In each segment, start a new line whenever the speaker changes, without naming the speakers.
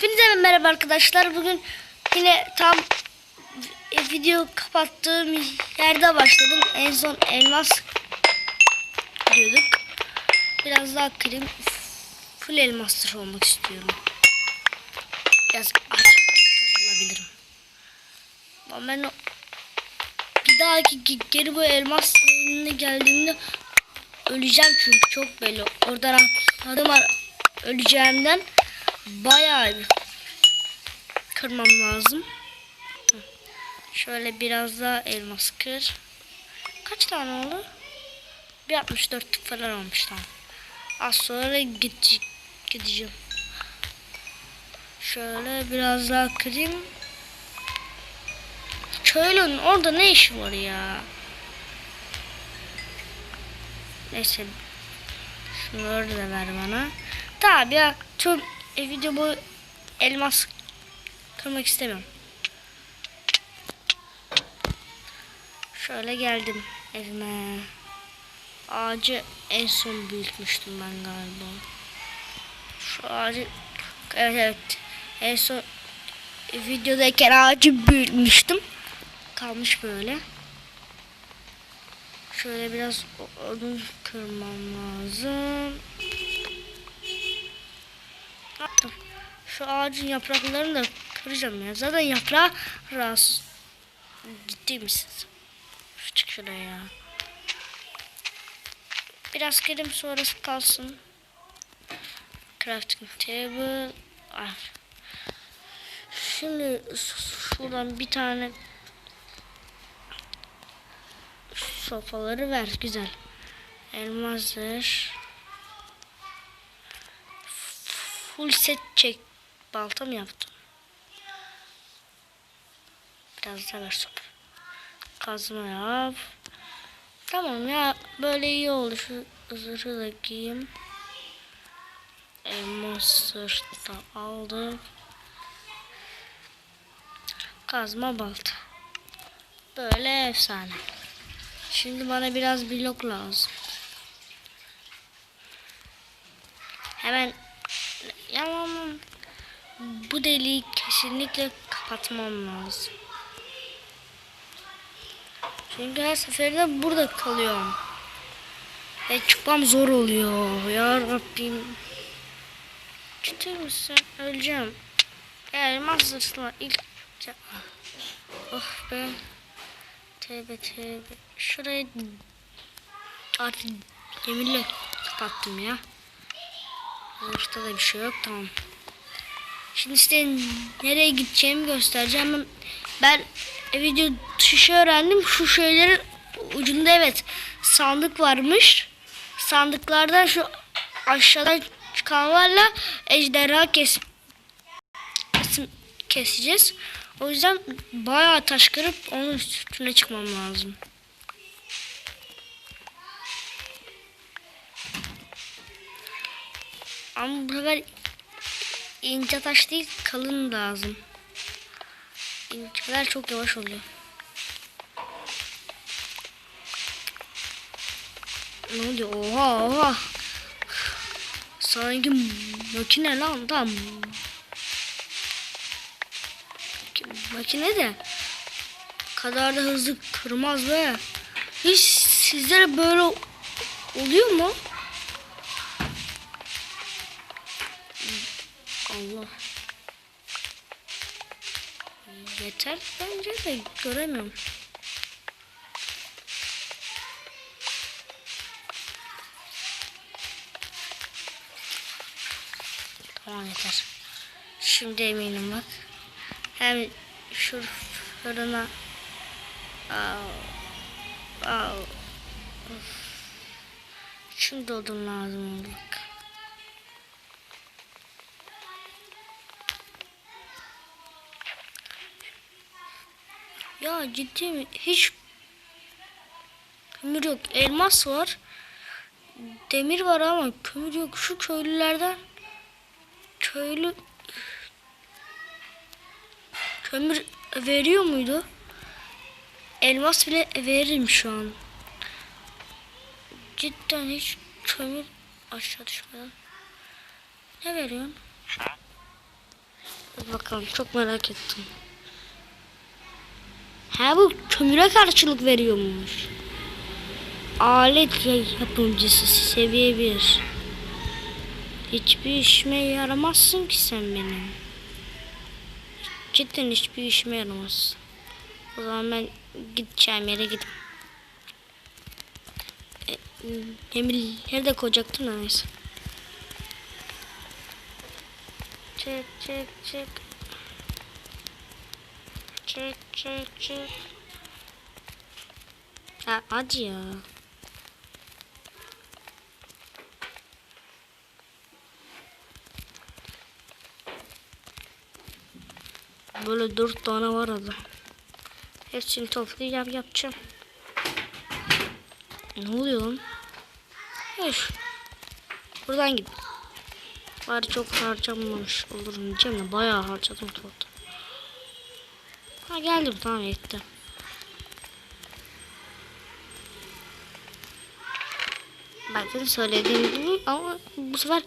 Hepinize merhaba arkadaşlar. Bugün yine tam video kapattığım yerde başladım. En son elmas diyorduk. Biraz daha kırayım. Full elmaster olmak istiyorum. Biraz aç kazanabilirim. Ama ben bir dahaki ge- geri bu elmas geldiğimde öleceğim çünkü çok belli. Oradan adım ar- öleceğimden bayağı bir kırmam lazım. Şöyle biraz daha elmas kır. Kaç tane oldu? Bir 64 falan olmuş tamam. Az sonra gidece- gideceğim. Şöyle biraz daha kırayım. Köylünün orada ne işi var ya? Neyse. Şunları da ver bana. Tabi ya tüm e, video bu elmas kırmak istemiyorum. Şöyle geldim evime. Ağacı en son büyütmüştüm ben galiba. Şu ağacı evet evet en son videodayken ağacı büyütmüştüm. Kalmış böyle. Şöyle biraz odun kırmam lazım. Yaptım. Şu ağacın yapraklarını da kıracağım ya. Zaten yaprağı rahatsız. Ciddi misiniz? Şu çık şuraya ya. Biraz kırayım sonrası kalsın. Crafting table. Ay. Şimdi şuradan bir tane sopaları ver güzel. Elmazdır. Full set çek. Balta mı yaptım? Biraz daha ver sopa. Kazma yap. Tamam ya böyle iyi oldu. Şu zırhı da giyeyim. Elmas da aldık. Kazma balta. Böyle efsane. Şimdi bana biraz blok lazım. Hemen yapamam. Bu deliği kesinlikle kapatmam lazım. Çünkü her seferinde burada kalıyorum. Ve çıkmam zor oluyor. Ya Rabbim. Ciddi misin? Öleceğim. Yani Masters'la ilk... Oh be. Tövbe tövbe. Şurayı artık demirle kapattım ya. Zırhta da bir şey yok tamam. Şimdi işte nereye gideceğimi göstereceğim. Ben, e, video dışı öğrendim. Şu şeylerin ucunda evet sandık varmış. Sandıklardan şu aşağıdan çıkanlarla ejderha kes, keseceğiz. O yüzden bayağı taş kırıp onun üstüne çıkmam lazım. Ama bu sefer ince taş değil kalın lazım. İnceler çok yavaş oluyor. Ne oluyor? Oha oha. Sanki makine lan tam. Makine de kadar da hızlı kırmaz be. Hiç sizlere böyle oluyor mu? Allah. Yeter bence de göremiyorum. Tamam yeter. Şimdi eminim bak. Hem şu fırına Au. Au. Şimdi odun lazım oldu Ya ciddi mi? Hiç kömür yok. Elmas var. Demir var ama kömür yok. Şu köylülerden köylü kömür veriyor muydu? Elmas bile veririm şu an. Cidden hiç kömür aşağı düşmeden. Ne veriyorsun? Bakalım çok merak ettim. Ha bu kömüre karşılık veriyormuş. Alet ya- yapımcısı seviye 1. Hiçbir işime yaramazsın ki sen benim. Cidden hiçbir işime yaramazsın. O zaman ben gideceğim yere gidip e, demirleri de koyacaktım da neyse. Çek çek çek. Çek çek çek. Ha, hadi ya. Böyle dört tane var adam. Hepsini toplayacağım yapacağım. Ne oluyor lan? Hoş. Buradan git. Bari çok harcamamış olurum diyeceğim de bayağı harcadım tortu. Ha geldim tamam yetti. Bakın söylediğim gibi ama bu sefer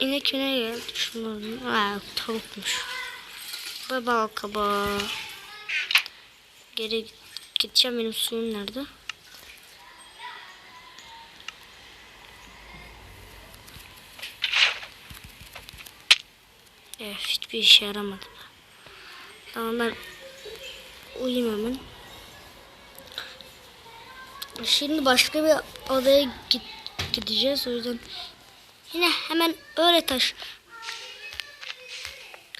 inek yine geldi. Şunların tavukmuş. Ve bal kabağı. Geri gideceğim benim suyum nerede? Evet hiçbir işe yaramadı. Tamam ben uyuyayım hemen. Şimdi başka bir odaya git, gideceğiz o yüzden yine hemen öyle taş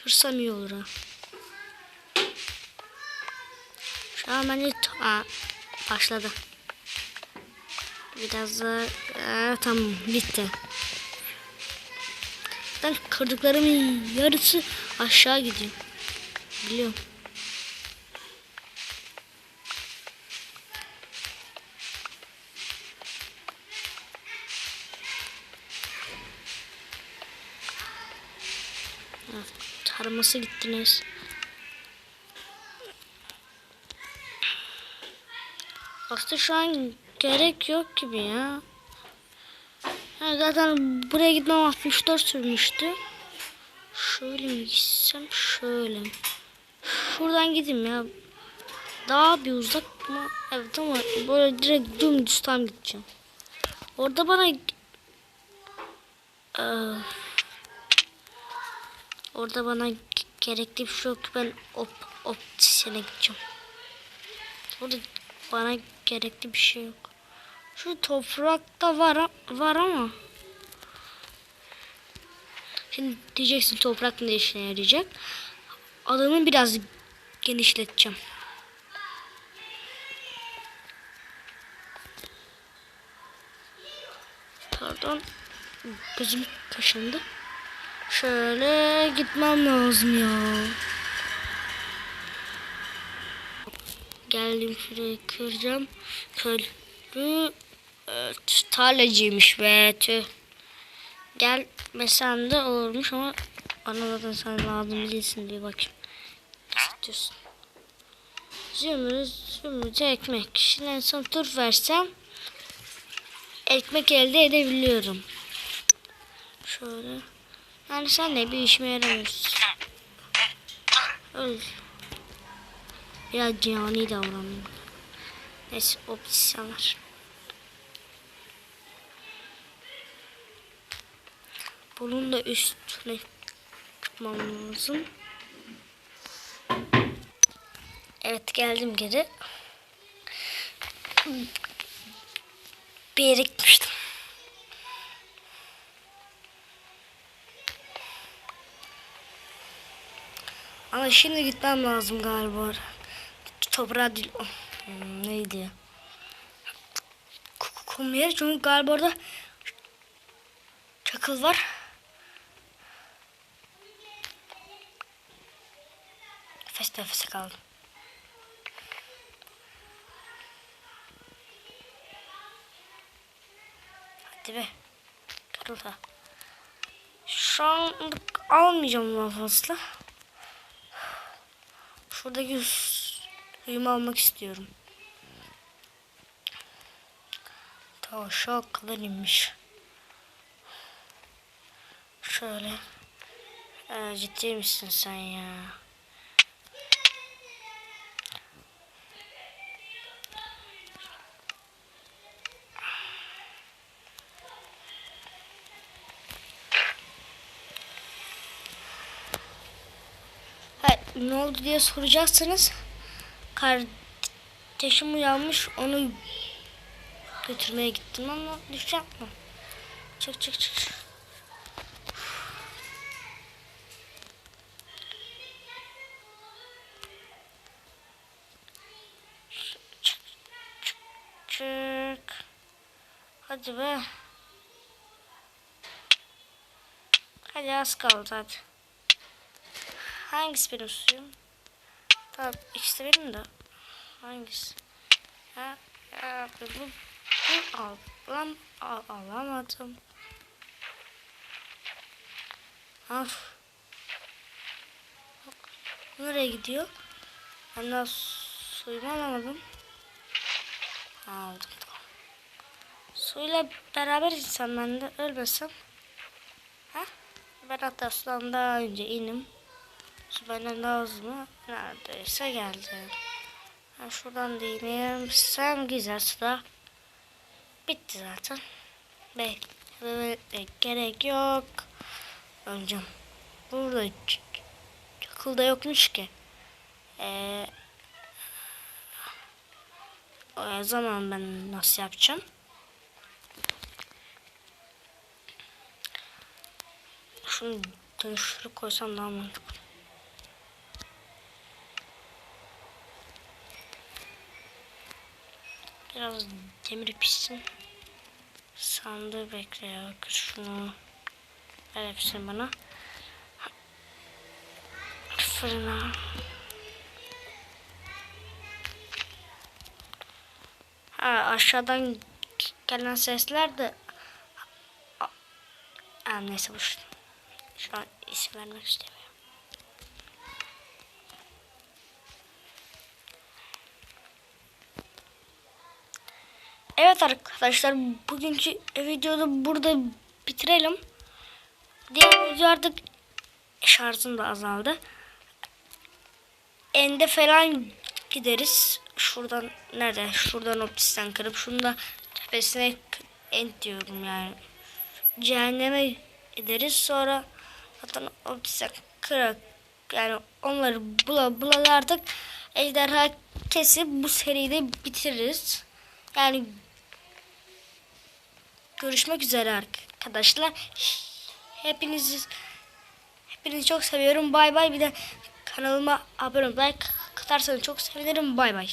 kırsam iyi olur ha. Şu an bence Aa, başladı. Biraz da Aa, tamam bitti. Ben kırdıklarımın yarısı aşağı gidiyor. Biliyorum. Evet, Tarması gittiniz. Aslında şu an gerek yok gibi ya. Ha, zaten buraya gitmem 64 sürmüştü. Şöyle mi gitsem? Şöyle. Şuradan gideyim ya. Daha bir uzak mı? Evet ama böyle direkt dümdüz tam gideceğim. Orada bana Ee, orada bana gerekli bir şey yok. Ben op optisyene gideceğim. Orada bana gerekli bir şey yok. Şu toprakta var var ama Şimdi diyeceksin toprak ne işine yarayacak? Alanı biraz genişleteceğim. Pardon. Gözüm kaşındı. Şöyle gitmem lazım ya. Geldim şuraya kıracağım. Köylü e, tarlacıymış be tüh. Gelmesen de olurmuş ama zaten sen lazım değilsin diye bakayım. Diyorsun? Zümrüt, zümrüt ekmek. Şimdi en son tur versem ekmek elde edebiliyorum. Şöyle. Yani sen de bir işime yaramıyorsun. Öl. Biraz cani davranıyorum. Neyse opsiyonlar. Bunun da üstüne çıkmam lazım. Evet geldim geri. Bir. Ama şimdi gitmem lazım galiba. Toprağa değil. Hmm, neydi ya? K- Kum yeri çünkü galiba orada çakıl var. Nefes nefese kaldım. Hadi be. Kırıldı. Şu anlık almayacağım daha fazla. Şuradaki suyumu almak istiyorum. Ta aşağı kadar inmiş. Şöyle. Ee, ciddi misin sen ya? Ne oldu diye soracaksınız. Kardeşim uyanmış onu götürmeye gittim ama düşeceğim mi? Çık çık çık. çık. Çık çık. Hadi be. Hadi az kaldı hadi. Hangisi benim suyum? Tamam ikisi de benim de. Hangisi? Ha, ya, bu, bu alam, al, alamadım. Bak, Nereye gidiyor? Ben daha suyumu alamadım. Aldım. Suyla beraber insan ben de ölmesem. Ha? Ben hatta sudan daha önce inim. Su benden daha hızlı neredeyse geldi. Ben şuradan değineyim. Sen güzel suda. Bitti zaten. Be, be, be, gerek yok. Önce burada çakılda yokmuş ki. Ee, o zaman ben nasıl yapacağım? Şunu dönüştürüp koysam daha mantıklı. Biraz demir pişsin. Sandığı bekliyor. Şunu ver hepsini bana. Fırına. Ha, aşağıdan gelen sesler de Aa, neyse boş. Şu an isim vermek istemiyorum. Evet arkadaşlar bugünkü videoda burada bitirelim. Diğer video artık şarjım da azaldı. Ende falan gideriz. Şuradan nerede? Şuradan optisten kırıp şunu da tepesine end diyorum yani. Cehenneme gideriz sonra zaten optisten kırak yani onları bula bula artık ejderha kesip bu seriyi de bitiririz. Yani görüşmek üzere arkadaşlar. Hepinizi hepinizi çok seviyorum. Bay bay. Bir de kanalıma abone olmayı like katarsanız çok sevinirim. Bay bay.